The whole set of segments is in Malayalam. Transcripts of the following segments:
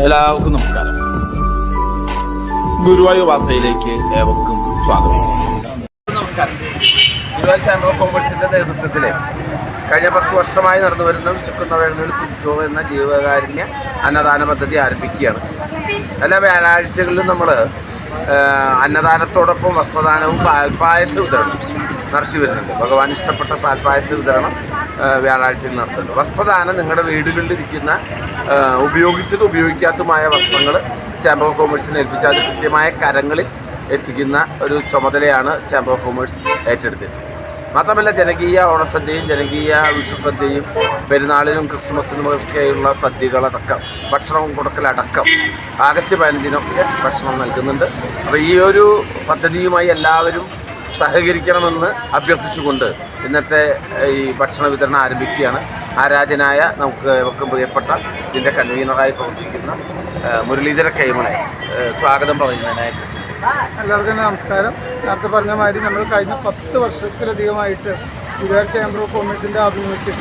എല്ലാവർക്കും നമസ്കാരം. ഗുരുവായൂർ വാർത്തയിലേക്ക് ഏവർക്കും സ്വാഗതം. നമസ്കാരം. ഗുരുവായൂർ ചാമ്പർ ഓഫ് കോമേഴ്സിന്റെ കഴിഞ്ഞ പത്ത് വർഷമായി നടന്നു വരുന്ന വിശക്കുന്നവരുന്നതിൽ പുതുച്ചോ എന്ന ജീവകാരുണ്യ അന്നദാന പദ്ധതി ആരംഭിക്കുകയാണ്. എല്ലാ വ്യാഴാഴ്ചകളിലും നമ്മൾ അന്നദാനത്തോടൊപ്പം വസ്ത്രദാനവും പാൽപ്പായസ വിതരണം നടത്തി വരുന്നുണ്ട്. ഭഗവാൻ ഇഷ്ടപ്പെട്ട പാൽപ്പായസ വിതരണം വ്യാഴാഴ്ചയിൽ നടത്തുന്നുണ്ട്. വസ്ത്രദാനം നിങ്ങളുടെ വീടുകളിലിരിക്കുന്ന ഉപയോഗിച്ചതും ഉപയോഗിക്കാത്തതുമായ വസ്ത്രങ്ങൾ ചാമ്പർ ഓഫ് കോമേഴ്സിനെ ഏൽപ്പിച്ച് അത് കൃത്യമായ കരങ്ങളിൽ എത്തിക്കുന്ന ഒരു ചുമതലയാണ് ചാമ്പർ ഓഫ് കോമേഴ്സ് ഏറ്റെടുത്തത്. മാത്രമല്ല ജനകീയ ഓണസദ്യയും ജനകീയ വിഷുസദ്യയും പെരുന്നാളിനും ക്രിസ്മസിനും ഒക്കെയുള്ള സദ്യകളടക്കം ഭക്ഷണം കൊടുക്കലടക്കം ആഗസ്റ്റ് പതിനഞ്ചിനൊക്കെ ഭക്ഷണം നൽകുന്നുണ്ട്. അപ്പോൾ ഈ ഒരു പദ്ധതിയുമായി എല്ലാവരും സഹകരിക്കണമെന്ന് അഭ്യർത്ഥിച്ചുകൊണ്ട് ഇന്നത്തെ ഈ ഭക്ഷണ വിതരണം ആരംഭിക്കുകയാണ് ആരാധ്യനായ നമുക്ക് ഏവർക്കും പ്രിയപ്പെട്ട ഇതിന്റെ കൺവീനറായി പ്രവർത്തിക്കുന്ന മുരളീധര കൈമളെ സ്വാഗതം പറയുന്നതിനായിട്ട്. എല്ലാവർക്കും നമസ്കാരം നേരത്തെ പറഞ്ഞ മാതിരി നമ്മൾ കഴിഞ്ഞ പത്ത് വർഷത്തിലധികമായിട്ട് ഗുജറാത്ത് ചേംബർ ഓഫ് കോമേഴ്സിന്റെ ആഭിമുഖ്യത്തിൽ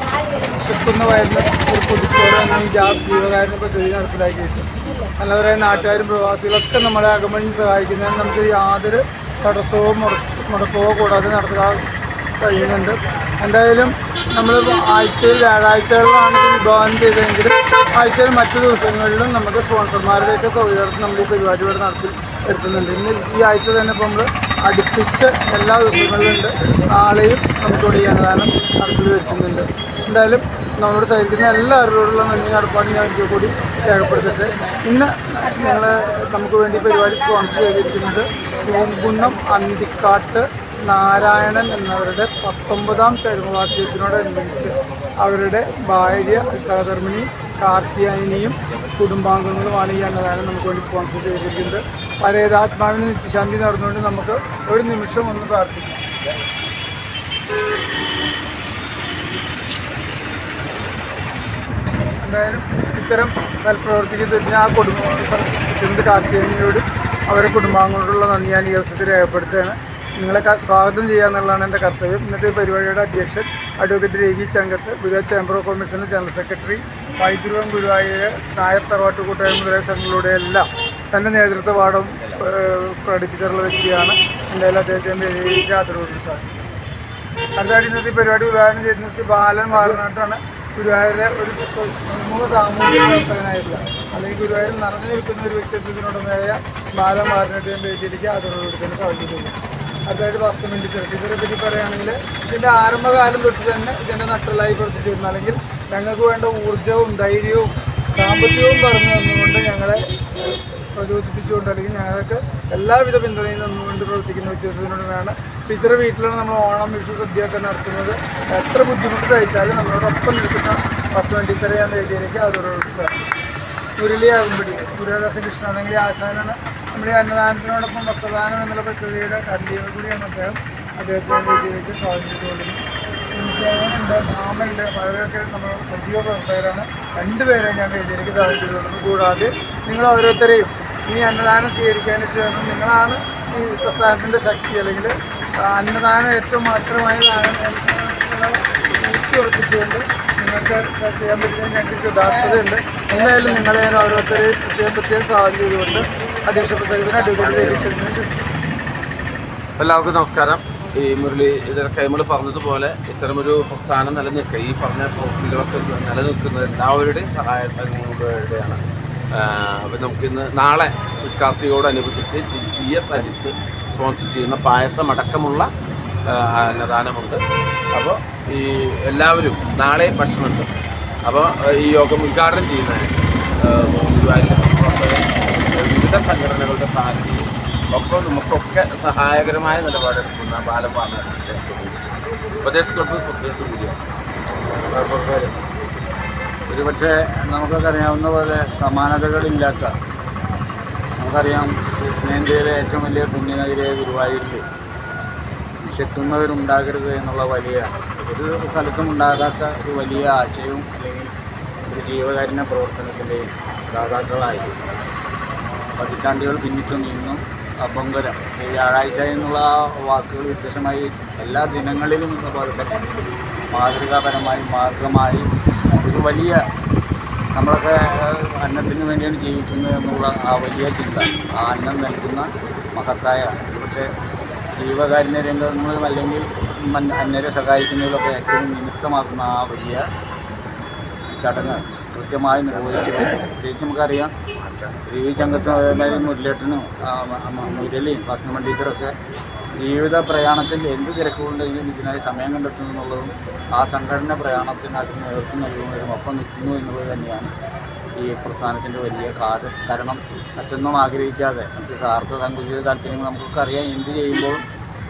വയറിന് ഒരു എന്ന ഈ ജാ ജീവകാരുണ്യ പദ്ധതി നടപ്പിലാക്കിയിട്ട് നല്ലവരായ നാട്ടുകാരും പ്രവാസികളൊക്കെ നമ്മളെ അകമണി സഹായിക്കുന്നതിന് നമുക്ക് യാതൊരു തടസ്സവും മുടക്കവും കൂടാതെ നടത്താൻ കഴിയുന്നുണ്ട്. എന്തായാലും നമ്മൾ ആഴ്ചയിൽ വ്യാഴാഴ്ചകളിലാണ് വിഭാവനം ചെയ്തതെങ്കിൽ ആഴ്ചയിൽ മറ്റു ദിവസങ്ങളിലും നമുക്ക് സ്പോൺസർമാരുടെയൊക്കെ സൗകര്യത്തിൽ നമ്മൾ ഈ പരിപാടി ഇവിടെ നടത്തി എടുക്കുന്നുണ്ട്. ഇന്ന് ഈ ആഴ്ച തന്നെ ഇപ്പോൾ നമ്മൾ അടുപ്പിച്ച് എല്ലാ ദിവസങ്ങളിലുണ്ട്. നാളെയും നമുക്കിവിടെ അന്നദാനം നടത്തി വരുത്തുന്നുണ്ട് എന്തായാലും നമ്മളോട് സഹിക്കുന്ന എല്ലാവരോടുള്ള നന്ദി നടപ്പാട് ഞാൻ ഒരിക്കൽ കൂടി രേഖപ്പെടുത്തിട്ട്. ഇന്ന് ഞങ്ങൾ നമുക്ക് വേണ്ടി പരിപാടി സ്പോൺസർ ചെയ്തിരിക്കുന്നത് പൂങ്കുന്നം അന്തിക്കാട്ട് നാരായണൻ എന്നവരുടെ പത്തൊമ്പതാം ചരമവാർഷികത്തിനോടനുബന്ധിച്ച് അവരുടെ ഭാര്യ സഹധർമ്മിണി കാർത്തിയായനിയും കുടുംബാംഗങ്ങളുമാണ് ഈ അന്നദാനം നമുക്ക് വേണ്ടി സ്പോൺസർ ചെയ്തിരിക്കുന്നത്. പരേതാത്മാവിന് നിത്യശാന്തി നടന്നുകൊണ്ട് നമുക്ക് ഒരു നിമിഷം ഒന്ന് പ്രാർത്ഥിക്കാം. എന്തായാലും ഇത്തരം സൽപ്രവർത്തിക്ക് ആ കുടുംബ കാർത്തികേയനോടും അവരെ കുടുംബാംഗങ്ങളോടുള്ള നന്ദി ഞാൻ ഈ അവസരത്തിൽ രേഖപ്പെടുത്തുകയാണ്. നിങ്ങളെ സ്വാഗതം ചെയ്യുക എന്നുള്ളതാണ് എന്റെ കർത്തവ്യം. ഇന്നത്തെ പരിപാടിയുടെ അധ്യക്ഷൻ advocate Ravi Changath Guruvayur chamber of കോമേഴ്സിന്റെ general secretary വൈദ്യുരം ഗുരുവായൂർ നായർ തറവാട്ട് കൂട്ടായ്മ മുതലായ സംഘങ്ങളുടെ എല്ലാം തന്റെ നേതൃത്വ പാഠം പ്രകടിപ്പിച്ചിട്ടുള്ള വ്യക്തിയാണ്. എന്തായാലും അദ്ദേഹത്തെ വേദിയിലേക്ക് ആദരവോട് സാധിക്കും അടുത്തായിട്ട് ഇന്നത്തെ പരിപാടി ചെയ്യുന്നത് ശ്രീ ബാലൻ വാറനാട്ടാണ് ഗുരുവായൂരിലെ ഒരു സമൂഹ സാമൂഹിക പ്രവർത്തകനായിട്ടുള്ള അല്ലെങ്കിൽ ഗുരുവായൂരിൽ നിറഞ്ഞു നിൽക്കുന്ന ഒരു വ്യക്തിത്വത്തിനുടമയായ ബാലൻ വാറനാട്ടിന്റെ വേദിയിലേക്ക് തന്നെ സാധിക്കുന്നു അതായത് വസ്തു മിനിറ്റ് ചേർത്ത് ഇതിനെ പറ്റി പറയുകയാണെങ്കിൽ ഇതിന്റെ ആരംഭകാലം തൊട്ട് തന്നെ ഇതിന്റെ നട്ടലായി പ്രവർത്തിച്ചിരുന്നു. അല്ലെങ്കിൽ ഞങ്ങൾക്ക് വേണ്ട ഊർജവും ധൈര്യവും സാമ്പത്തികവും പറഞ്ഞു തന്നുകൊണ്ട് ഞങ്ങളെ പ്രചോദിപ്പിച്ചുകൊണ്ട് അല്ലെങ്കിൽ ഞങ്ങൾക്ക് എല്ലാവിധ പിന്തുണയും തന്നുകൊണ്ട് പ്രവർത്തിക്കുന്ന വ്യക്തിത്വത്തിനോടാണ് ടീച്ചറെ വീട്ടിലാണ് നമ്മൾ ഓണം വിഷു സദ്യ ഒക്കെ നടത്തുന്നത്. എത്ര ബുദ്ധിമുട്ട് സഹിച്ചാലും നമ്മളോടൊപ്പം നിൽക്കുന്ന പത്ത് ടീച്ചറെ ഞാൻ രീതിയിലേക്ക് അതോടൊപ്പം സാധിക്കും മുരളി ആകുമ്പടി കൃഷ്ണൻ അല്ലെങ്കിൽ ആശാനാണ്. നമ്മുടെ അന്നദാനത്തിനോടൊപ്പം വസ്ത്രദാനം എന്നുള്ള പ്രക്രിയയുടെ കണ്ടിയോട് കൂടിയാണ് അദ്ദേഹം അദ്ദേഹത്തിന്റെ രീതിയിലേക്ക് സ്വാഗതം ചെയ്തുകൊണ്ടിരുന്നത്. ഉണ്ട് മാമയുണ്ട് അവരൊക്കെ നമ്മൾ സജീവ പ്രവർത്തകരാണ്. രണ്ടുപേരെ ഞാൻ വേദിയിലേക്ക് സ്വാഗതം ചെയ്തുകൊണ്ടിരുന്നത് കൂടാതെ നിങ്ങൾ ഓരോരുത്തരെയും ഈ അന്നദാനം സ്വീകരിക്കാനായിട്ട് നിങ്ങളാണ് ഈ പ്രസ്ഥാനത്തിന്റെ ശക്തി അല്ലെങ്കിൽ അന്നദാനം ഏറ്റവും മാത്രമായ ഊട്ടി ഉറപ്പിച്ചുകൊണ്ട് നിങ്ങൾക്ക് ചെയ്യാൻ പറ്റുന്ന ഞങ്ങൾക്ക് ഉദാഹരണതയുണ്ട് എന്തായാലും നിങ്ങളെ ഞാൻ ചെയ്യാൻ പറ്റിയ സാഹചര്യം കൊണ്ട് അധ്യക്ഷ പ്രസംഗത്തിന് അടിപൊളി എല്ലാവർക്കും നമസ്കാരം. ഈ മുരളി ഇതൊക്കെ നമ്മൾ പറഞ്ഞതുപോലെ ഇത്തരമൊരു പ്രസ്ഥാനം നിലനിൽക്കുക. ഈ പറഞ്ഞ പ്രവൃത്തികളൊക്കെ നിലനിൽക്കുന്നത് എല്ലാവരുടെയും സഹായ സംഘങ്ങളുടെയാണ് അപ്പം നമുക്കിന്ന് നാളെ വിദ്യാർത്ഥിയോടനുബന്ധിച്ച് ജി എസ് അജിത്ത് സ്പോൺസർ ചെയ്യുന്ന പായസം അടക്കമുള്ള അന്നദാനമുണ്ട്. അപ്പോൾ ഈ എല്ലാവരും നാളെ ഭക്ഷണമുണ്ട്. അപ്പോൾ ഈ യോഗം ഉദ്ഘാടനം ചെയ്യുന്ന വിവിധ സംഘടനകളുടെ സാന്നിധ്യം ഒക്കെ നമുക്കൊക്കെ സഹായകരമായ നിലപാടെടുക്കുന്ന ബാലപാല ഉപദേശ ക്ലബ്ബ് പ്രസിഡന്റ് കൂടിയാണ്. ഒരുപക്ഷെ നമുക്കൊക്കെ അറിയാവുന്ന പോലെ സമാനതകളില്ലാത്ത നമുക്കറിയാം ദക്ഷിണേന്ത്യയിലെ ഏറ്റവും വലിയ പുണ്യനഗരിയായ ഗുരുവായൂരിൽ വിശക്കുന്നവരുണ്ടാകരുത് എന്നുള്ള വലിയ ഒരു സ്ഥലത്തും ഉണ്ടാകാത്ത ഒരു വലിയ ആശയവും അല്ലെങ്കിൽ ഒരു ജീവകാരുണ്യ പ്രവർത്തനത്തിന്റെയും ദാതാക്കളായി. പതിറ്റാണ്ടുകൾ പിന്നിട്ടും ഇന്നും അപങ്കരം. ഈ വ്യാഴാഴ്ച എന്നുള്ള വാക്കുകൾ വ്യത്യസ്തമായി എല്ലാ ദിനങ്ങളിലും എന്ന പോലെ തന്നെ മാതൃകാപരമായി മാർഗമായി ഒരു വലിയ നമ്മളൊക്കെ അന്നത്തിന് വേണ്ടിയാണ് ജീവിക്കുന്നത് എന്നുള്ള ആ വലിയ ചിന്ത. ആ അന്നം നൽകുന്ന മഹത്തായ പക്ഷേ ജീവകാരുണ്യ രംഗങ്ങളും അല്ലെങ്കിൽ അന്നരെ സഹായിക്കുന്നതിലൊക്കെ ഏറ്റവും നിമിത്തമാക്കുന്ന ആ വലിയ ചടങ്ങ് കൃത്യമായി നിർവഹിച്ചു പ്രത്യേകിച്ച് നമുക്കറിയാം ഈ ചങ്കത്ത് മുരളിയേട്ടനും ആ, മ- മ- മുരളിയും ഭസ്മ ടീച്ചറൊക്കെ ജീവിത പ്രയാണത്തിൽ എന്ത് തിരക്കുകളുണ്ടെങ്കിലും ഇതിനായി സമയം കണ്ടെത്തുന്നു എന്നുള്ളതും ആ സംഘടന പ്രയാണത്തിന് അതിന് നേതൃത്വം നൽകുന്നതിനും ഒപ്പം നിൽക്കുന്നു എന്നുള്ളത് തന്നെയാണ് ഈ പ്രസ്ഥാനത്തിന്റെ വലിയ കാര്യം കാരണം. മറ്റൊന്നും ആഗ്രഹിക്കാതെ നമുക്ക് സ്വാർത്ഥ സങ്കുചിത താല്പര്യങ്ങൾ നമുക്കൊക്കെ അറിയാം എന്ത് ചെയ്യുമ്പോഴും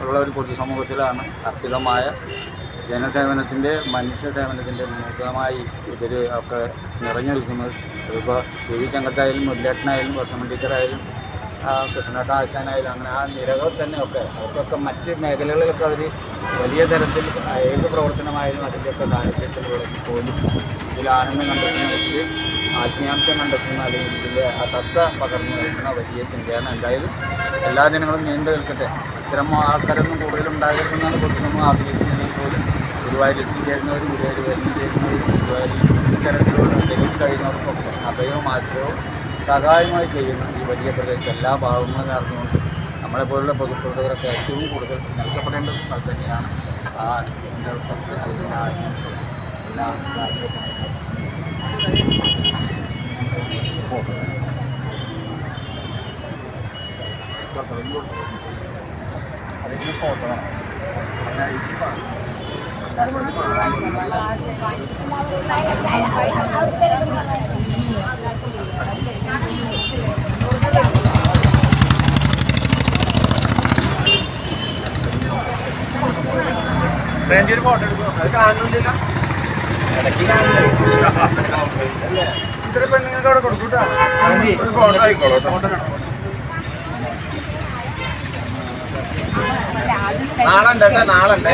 ഉള്ള ഒരു പൊതുസമൂഹത്തിലാണ് അർപ്പിതമായ ജനസേവനത്തിന്റെ മനുഷ്യ സേവനത്തിന്റെ നൂതനമായി ഇവർ ഒക്കെ നിറഞ്ഞു നിൽക്കുന്നത് ഇപ്പോൾ രവി ചങ്കത്തായാലും മുല്ലേട്ടനായാലും വർഷമൻ ടീച്ചറായാലും കൃഷ്ണേട്ട ആശാനായാലും അങ്ങനെ ആ നിരകൾ തന്നെ ഒക്കെ അവർക്കൊക്കെ മറ്റ് മേഖലകളിലൊക്കെ അവർ വലിയ തരത്തിൽ ഏത് പ്രവർത്തനമായാലും അതിന്റെയൊക്കെ താല്പര്യത്തിലൂടെ പോലും ഇതിൽ ആനന്ദം കണ്ടെത്തുന്നവർക്ക് ആത്മീയാംശം കണ്ടെത്തുന്ന അല്ലെങ്കിൽ ഇതിന്റെ ആ തത്ത പകർന്നു നൽകുന്ന വലിയ ചിന്തയാണ്. എന്തായാലും എല്ലാ ദിനങ്ങളും നീണ്ടു നിൽക്കട്ടെ. ഇത്തരം ആൾക്കാരൊന്നും കൂടുതലുണ്ടാകരുതെന്നാണ് പൊതുസമൂഹം ആഗ്രഹിക്കുന്നതിൽ പോലും ഗുരുവായൂർ എത്തിച്ചേരുന്നവരും ഗുരുവായൂർ വരുന്ന ചേരുന്നവരും ഗുരുവായൂർ ഇത്തരത്തിലുള്ള കഴിയുന്നവർക്കൊക്കെ അഭയവും ആശ്രയവും സഹായമായി ചെയ്യുന്ന ഈ വലിയ പ്രദേശത്ത് എല്ലാ ഭാഗങ്ങളും നടന്നുകൊണ്ട് നമ്മളെപ്പോലുള്ള പൊതുപ്രവർത്തകരൊക്കെ ഏറ്റവും കൂടുതൽ നൽകപ്പെടേണ്ട സ്ഥലം തന്നെയാണ്. ആ എല്ലാ ഫോട്ടോ വേണം ഒരു ഫോട്ടോ എടുക്കും. അത് കാണുന്നില്ല ഇത്ര പെണ്ണുങ്ങൾക്ക് അവിടെ കൊടുക്കൂട്ടാ. ഫോട്ടോ ആയിക്കോളൂ നാളെ ഉണ്ട് കേട്ടോ നാളെ ഉണ്ട്